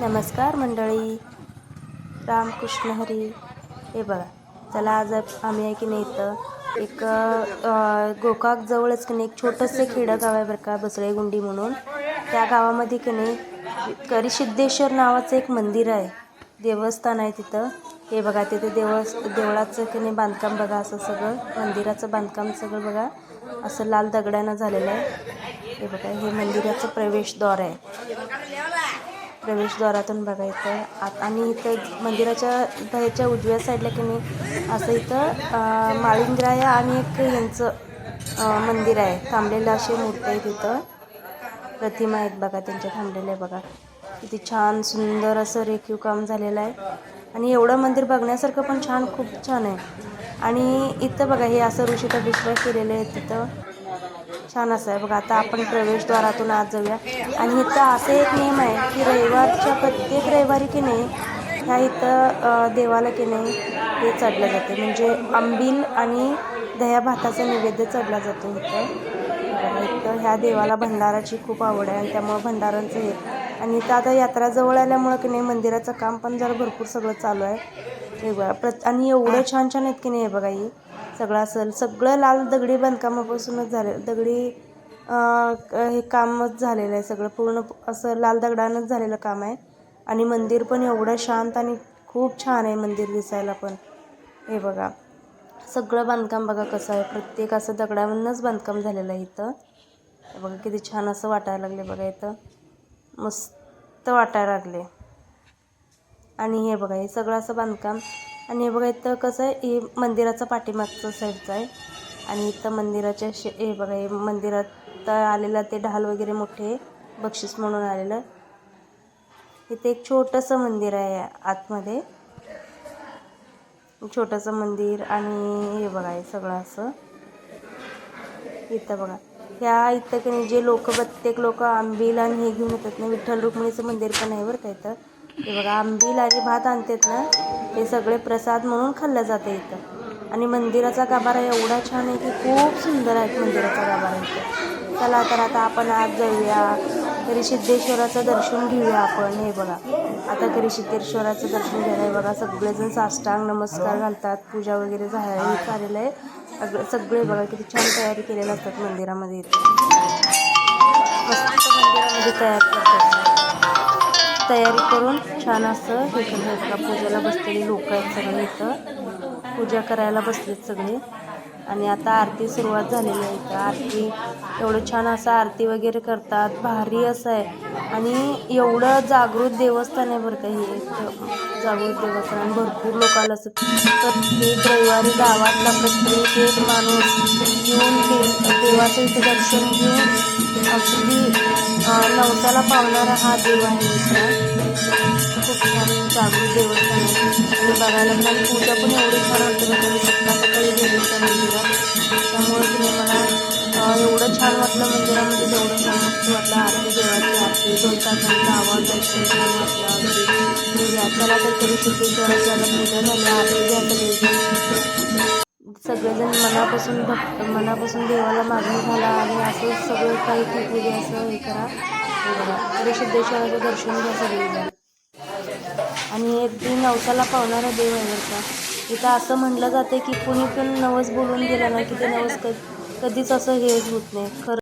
नमस्कार मंडळी. रामकृष्ण हरी. हे बघा चला आज आम्ही आहे की नाही इथं एक गोकाकजवळच की नाही एक छोटंसं खेडं गाव आहे बरं का बसळेगुंडी म्हणून. त्या गावामध्ये की नाही करिसिद्धेश्वर नावाचं एक मंदिर आहे. देवस्थान आहे तिथं. हे बघा तिथे देवस देवळाचं की नाही बांधकाम बघा असं सगळं मंदिराचं बांधकाम सगळं बघा. असं लाल दगडानं झालेलं आहे. हे बघा हे मंदिराचं प्रवेशद्वार आहे. प्रवेशद्वारातून बघायचं आत आणि इथं मंदिराच्या बाहेरच्या ह्याच्या उजव्या साईडला की नाही असं इथं अं, माळिंगराय आणि एक यांचं मंदिर आहे. थांबलेलं असे मूर्ती आहे तिथं. प्रतिमा आहेत बघा त्यांच्या थांबलेल्या बघा. किती छान सुंदर असं रेखीव काम झालेलं आहे. आणि एवढं मंदिर बघण्यासारखं पण छान खूप छान आहे. आणि इथं बघा हे असं ऋषीचा विश्वास केलेले आहे तिथं. छान असं आहे. बघा आता आपण प्रवेशद्वारातून आत जाऊया. आणि इथं असं एक नियम आहे की रविवारच्या प्रत्येक रविवारी की नाही ह्या इथं देवाला की नाही हे चढलं जाते. म्हणजे आंबील आणि दह्या भाताचं नैवेद्य चढला जातो इथं. इथं ह्या देवाला भंडाराची खूप आवड आहे आणि त्यामुळं भंडारांचं हे. आणि इथं आता यात्रा जवळ आल्यामुळं की नाही मंदिराचं काम पण जरा भरपूर सगळं चालू आहे. हे बघा प्रत आणि एवढं छान छान आहेत की नाही हे बघा ही. सगळं असेल. सगळं लाल दगडी बांधकामापासूनच झालं. दगडी हे कामच झालेलं आहे सगळं. पूर्ण असं लाल दगडानंच झालेलं काम आहे. आणि मंदिर पण एवढं शांत आणि खूप छान आहे मंदिर दिसायला पण. हे बघा. सगळं बांधकाम बघा कसं आहे. प्रत्येक असं दगडावरूनच बांधकाम झालेलं आहे इथं. बघा किती छान असं वाटायला लागले बघा इथं. मस्त वाटायला लागले आणि हे बघा हे सगळं असं बांधकाम. आणि हे बघा इथं कसं आहे हे मंदिराचं पाठीमागचं साईडचं आहे. आणि इथं मंदिराच्या शे हे बघा हे मंदिरात आलेलं ते ढाल वगैरे मोठे बक्षीस म्हणून आलेलं. इथे एक छोटंसं मंदिर आहे आतमध्ये. छोटंसं मंदिर आणि हे बघा हे सगळं असं. इथं बघा. ह्या इथं की नाही जे लोक प्रत्येक लोक आंबील आणि हे घेऊन येतात ना विठ्ठल रुक्मिणीचं मंदिर पण आहे बरं का इथं. हे बघा आंबील आणि भात आणतात ना हे सगळे प्रसाद म्हणून खाल्लं जातं इथं. आणि मंदिराचा गाभारा एवढा छान आहे की खूप सुंदर आहे मंदिराचा गाभारा इथं. चला तर आता आपण आज जाऊया तरी सिद्धेश्वराचं दर्शन घेऊया आपण हे बघा. आता तरी सिद्धेश्वराचं दर्शन घ्यायला आहे बघा सगळेजण साष्टांग नमस्कार घालतात पूजा वगैरे झाल्या चाललेलं आहे. सगळे सगळे बघा किती छान तयारी केलेल्या असतात मंदिरामध्ये इथे. मस्त मंदिरामध्ये तयार करतात. तयारी करून छान असं हे केलं. का पूजेला बसलेली लोक आहेत सगळे इथं. पूजा करायला बसलेत सगळे. आणि आता आरती सुरुवात झालेली आहे इथं. आरती एवढं छान असं आरती वगैरे करतात. भारी असं आहे. आणि एवढं जागृत देवस्थान आहे बरं का हे. इथं जागृत देवस्थान. आणि भरपूर लोक आलं असं. प्रत्येक रविवारी गावातला प्रत्येक एक माणूस येऊन दे देवाचं इथं दर्शन घेऊन अगदी नवसाला पावणारा हा देव आहे इथला जागृत देवस्थान आहे. बघायला पण पूजा पण एवढी छान वाटते म्हणजे मी सकाळ सकाळी गेले त्या मंदिरात त्यामुळे तुम्ही मला एवढं छान वाटलं मंदिरामध्ये जेवढं छान मस्त वाटलं. आरती देवाची आरती दोन तासांचा आवाज ऐकून छान वाटला. अगदी मी तर तरी सिद्धेश्वराची पूजा झाली आरती घ्या सगळेजण. सगळेजण मनापासून भक्त मनापासून देवाला मागणी झाला आणि असं सगळं काही ठीक होऊ असं हे करा. बघा. तरी सिद्धेश्वराचं दर्शन घ्या सगळेजण आणि अगदी नवसाला पावणारा देव आहे बरं का. इथं असं म्हटलं जातं की कुणी पण नवस बोलून गेलं ना की ते नवस क कधीच असं हेच होत नाही. खरं